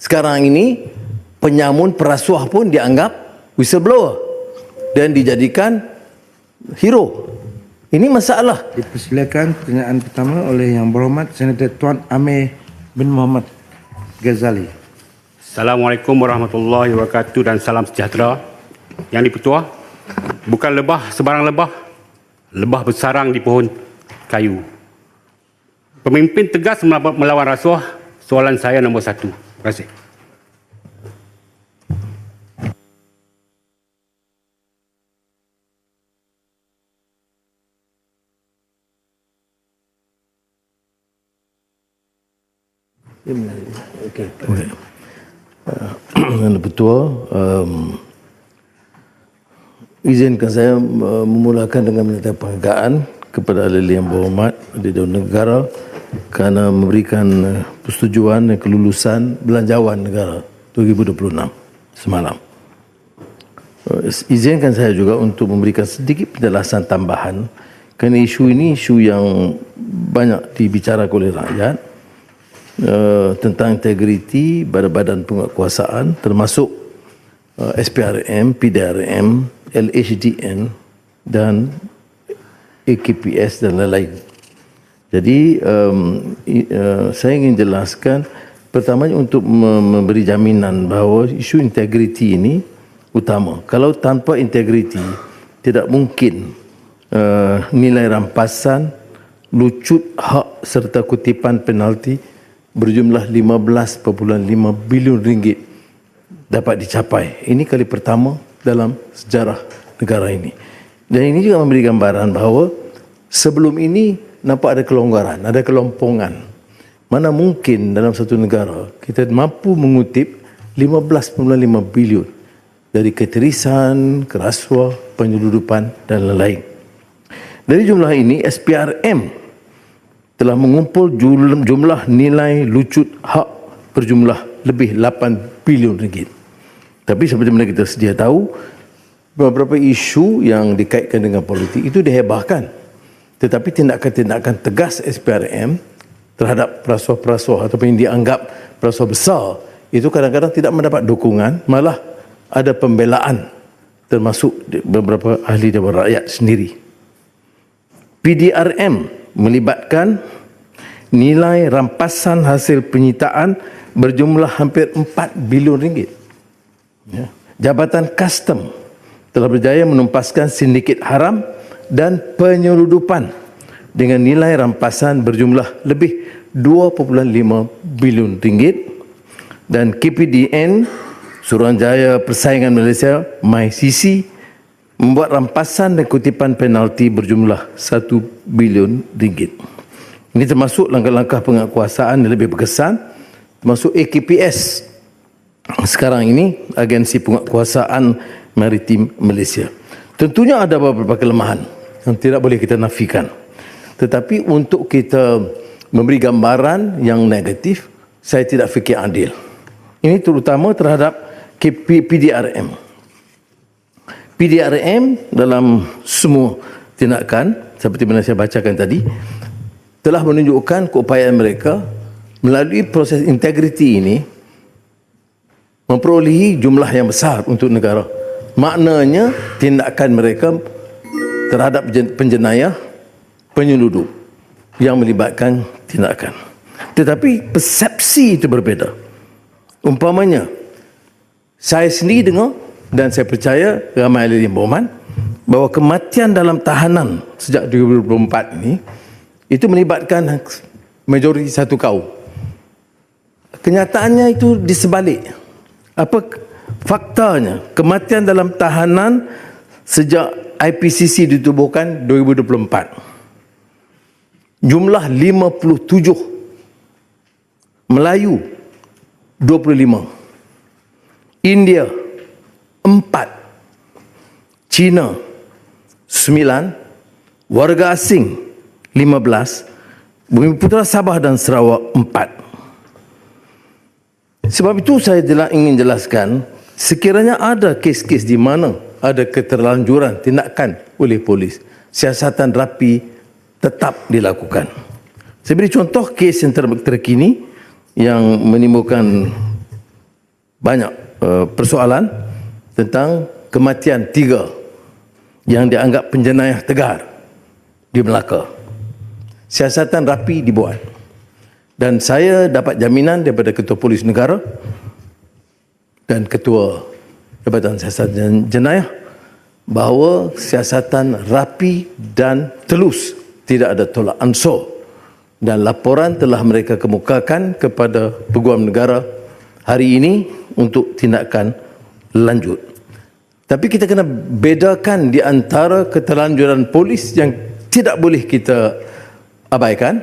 Sekarang ini penyamun perasuah pun dianggap whistleblower dan dijadikan hero. Ini masalah. Dipersilakan pertanyaan pertama oleh Yang Berhormat Senator Tuan Amir bin Muhammad Ghazali. Assalamualaikum warahmatullahi wabarakatuh dan salam sejahtera. Yang dipertua, bukan lebah sebarang lebah, lebah bersarang di pohon kayu. Pemimpin tegas melawan melawan rasuah, soalan saya nombor satu. Terima kasih. Okey. Okay. Uh, betul. Um, izinkan saya memulakan dengan menyatakan penghargaan kepada ahli yang berhormat di dalam negara kerana memberikan uh, persetujuan dan kelulusan belanjawan negara 2026 semalam. Uh, izinkan saya juga untuk memberikan sedikit penjelasan tambahan kerana isu ini isu yang banyak dibicarakan oleh rakyat uh, tentang integriti badan-badan penguatkuasaan termasuk uh, SPRM, PDRM, LHDN dan AKPS dan lain-lain. Jadi um, uh, saya ingin jelaskan pertamanya untuk memberi jaminan bahawa isu integriti ini utama. Kalau tanpa integriti tidak mungkin uh, nilai rampasan, lucut hak serta kutipan penalti berjumlah 15.5 bilion ringgit dapat dicapai. Ini kali pertama dalam sejarah negara ini. Dan ini juga memberi gambaran bahawa sebelum ini nampak ada kelonggaran, ada kelompongan. Mana mungkin dalam satu negara kita mampu mengutip 15.5 bilion dari keterisan, kerasuah, penyeludupan dan lain-lain. Dari jumlah ini SPRM telah mengumpul jumlah nilai lucut hak berjumlah lebih 8 bilion ringgit. Tapi seperti mana kita sedia tahu, beberapa isu yang dikaitkan dengan politik itu dihebahkan. Tetapi tindakan-tindakan tegas SPRM terhadap perasuah-perasuah ataupun yang dianggap perasuah besar itu kadang-kadang tidak mendapat dukungan, malah ada pembelaan termasuk beberapa ahli Dewan Rakyat sendiri. PDRM melibatkan nilai rampasan hasil penyitaan berjumlah hampir 4 bilion ringgit. Ya. Jabatan Custom telah berjaya menumpaskan sindiket haram dan penyeludupan dengan nilai rampasan berjumlah lebih 2.5 bilion ringgit dan KPDN Suruhanjaya Persaingan Malaysia MyCC membuat rampasan dan kutipan penalti berjumlah 1 bilion ringgit. Ini termasuk langkah-langkah penguasaan yang lebih berkesan termasuk AKPS sekarang ini agensi penguasaan maritim Malaysia. Tentunya ada beberapa kelemahan yang tidak boleh kita nafikan. Tetapi untuk kita memberi gambaran yang negatif, saya tidak fikir adil. Ini terutama terhadap PDRM. PDRM dalam semua tindakan seperti mana saya bacakan tadi telah menunjukkan keupayaan mereka melalui proses integriti ini memperolehi jumlah yang besar untuk negara. Maknanya tindakan mereka terhadap penjenayah penyelundup yang melibatkan tindakan. Tetapi persepsi itu berbeda. Umpamanya, saya sendiri dengar dan saya percaya ramai ahli berhormat bahawa kematian dalam tahanan sejak 2024 ini itu melibatkan majoriti satu kaum. Kenyataannya itu di sebalik. Apa faktanya? Kematian dalam tahanan sejak IPCC ditubuhkan 2024. Jumlah 57. Melayu 25. India empat Cina sembilan warga asing lima belas Bumi Putra Sabah dan Sarawak empat sebab itu saya ingin jelaskan sekiranya ada kes-kes di mana ada keterlanjuran tindakan oleh polis siasatan rapi tetap dilakukan saya beri contoh kes yang terkini yang menimbulkan banyak uh, persoalan tentang kematian tiga yang dianggap penjenayah tegar di Melaka. Siasatan rapi dibuat. Dan saya dapat jaminan daripada Ketua Polis Negara dan Ketua Jabatan Siasatan Jenayah bahawa siasatan rapi dan telus tidak ada tolak ansur dan laporan telah mereka kemukakan kepada Peguam Negara hari ini untuk tindakan lanjut. Tapi kita kena bedakan di antara keterlanjuran polis yang tidak boleh kita abaikan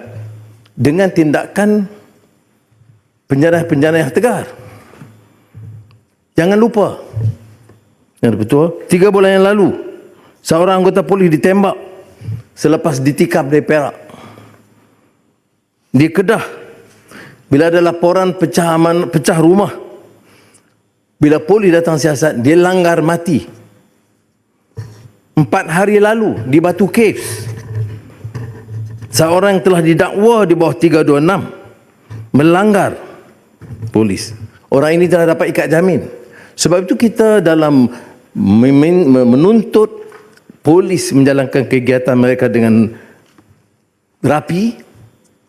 dengan tindakan penjenayah-penjenayah tegar. Jangan lupa, yang betul, tiga bulan yang lalu, seorang anggota polis ditembak selepas ditikam dari Perak. Di Kedah, bila ada laporan pecah, aman, pecah rumah, bila polis datang siasat, dia langgar mati. Empat hari lalu di Batu Caves, seorang yang telah didakwa di bawah 326 melanggar polis. Orang ini telah dapat ikat jamin. Sebab itu kita dalam menuntut polis menjalankan kegiatan mereka dengan rapi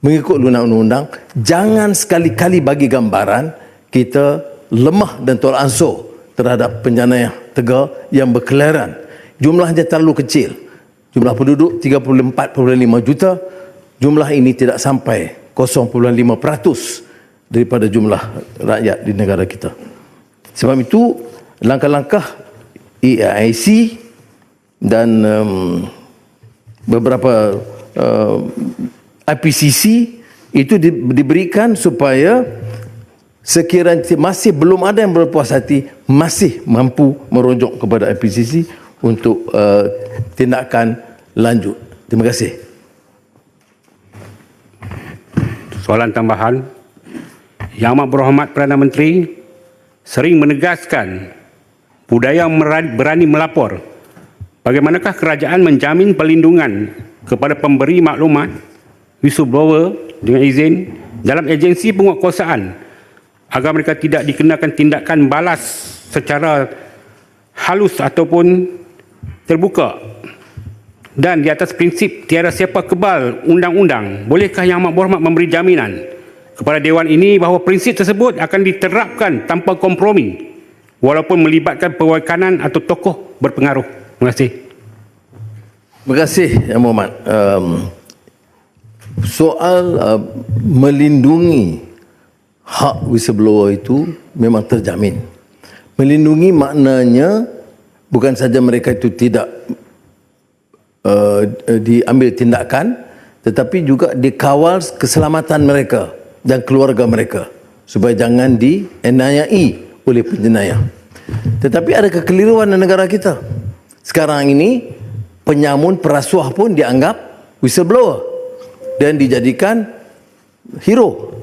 mengikut undang-undang jangan sekali-kali bagi gambaran kita lemah dan tolak ansur terhadap penjenayah tegar yang berkelaran jumlahnya terlalu kecil. Jumlah penduduk 34.5 juta. Jumlah ini tidak sampai 0.5% daripada jumlah rakyat di negara kita sebab itu langkah-langkah EIC dan um, beberapa uh, IPCC itu di, diberikan supaya sekiranya masih belum ada yang berpuas hati masih mampu merujuk kepada IPCC untuk uh, tindakan lanjut. Terima kasih. Soalan tambahan. Yang Amat Berhormat Perdana Menteri sering menegaskan budaya berani melapor. Bagaimanakah kerajaan menjamin perlindungan kepada pemberi maklumat whistleblower dengan izin dalam agensi penguatkuasaan agar mereka tidak dikenakan tindakan balas secara halus ataupun terbuka dan di atas prinsip tiada siapa kebal undang-undang bolehkah yang amat berhormat memberi jaminan kepada Dewan ini bahawa prinsip tersebut akan diterapkan tanpa kompromi walaupun melibatkan perwakanan atau tokoh berpengaruh. Terima kasih. Terima kasih Yang Muhammad. Um, soal uh, melindungi hak whistleblower itu memang terjamin. Melindungi maknanya bukan saja mereka itu tidak uh, diambil tindakan tetapi juga dikawal keselamatan mereka dan keluarga mereka supaya jangan dienayai oleh penjenayah. Tetapi ada kekeliruan di negara kita. Sekarang ini penyamun perasuah pun dianggap whistleblower dan dijadikan hero.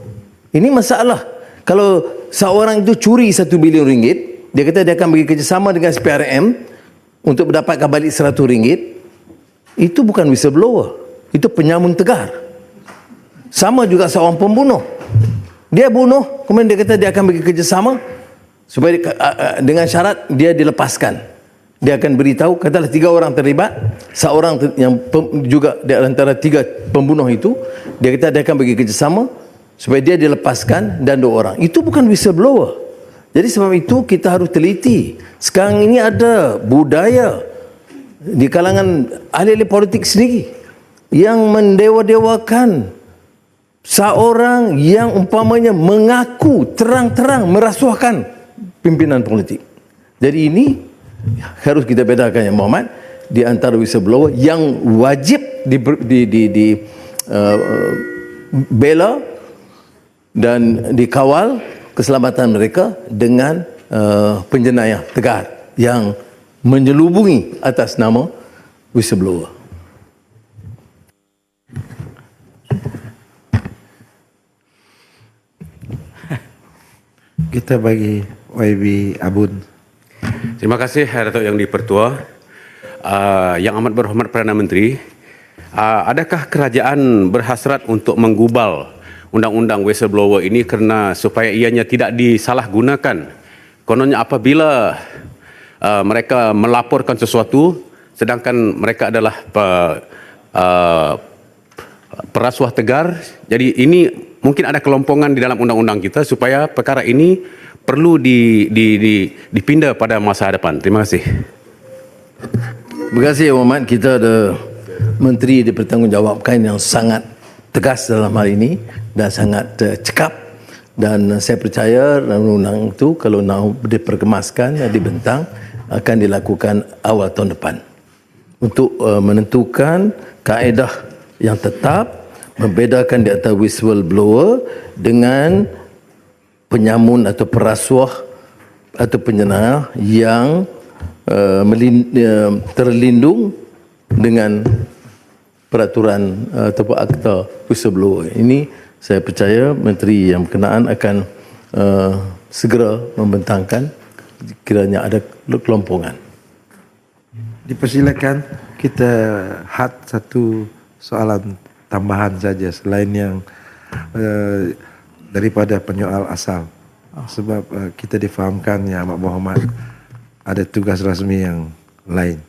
Ini masalah. Kalau seorang itu curi satu bilion ringgit, dia kata dia akan bagi kerjasama dengan SPRM untuk mendapatkan balik seratus ringgit, itu bukan whistleblower. Itu penyamun tegar. Sama juga seorang pembunuh. Dia bunuh, kemudian dia kata dia akan bagi kerjasama supaya dengan syarat dia dilepaskan. Dia akan beritahu, katalah tiga orang terlibat, seorang yang juga di antara tiga pembunuh itu, dia kata dia akan bagi kerjasama supaya dia dilepaskan dan dua orang. Itu bukan whistleblower. Jadi sebab itu kita harus teliti. Sekarang ini ada budaya di kalangan ahli-ahli politik sendiri yang mendewa-dewakan seorang yang umpamanya mengaku terang-terang merasuahkan pimpinan politik. Jadi ini harus kita bedakan ya Muhammad di antara whistleblower yang wajib di di di, di uh, bela dan dikawal keselamatan mereka dengan uh, penjenayah tegar yang menyelubungi atas nama whistleblower. Kita bagi YB Abun. Terima kasih Datuk Yang Dipertua. Uh, yang amat berhormat Perdana Menteri, uh, adakah kerajaan berhasrat untuk menggubal undang-undang whistleblower ini kerana supaya ianya tidak disalahgunakan kononnya apabila uh, mereka melaporkan sesuatu sedangkan mereka adalah uh, uh, perasuah tegar. Jadi ini mungkin ada kelompongan di dalam undang-undang kita supaya perkara ini perlu di, di, di, dipindah pada masa depan. Terima kasih. Terima kasih Berhormat. Kita ada menteri dipertanggungjawabkan yang sangat tegas dalam hal ini dan sangat uh, cekap dan saya percaya undang-undang itu kalau nak diperkemaskan dibentang akan dilakukan awal tahun depan untuk uh, menentukan kaedah yang tetap membedakan di antara whistleblower dengan penyamun atau perasuah atau penyenah yang uh, melin, uh, terlindung dengan peraturan uh, ataupun akta whistleblower. Ini saya percaya menteri yang berkenaan akan uh, segera membentangkan kiranya ada kelompongan. Dipersilakan kita had satu soalan tambahan saja selain yang uh, daripada penyoal asal. Sebab uh, kita difahamkan yang Amat Muhammad ada tugas rasmi yang lain.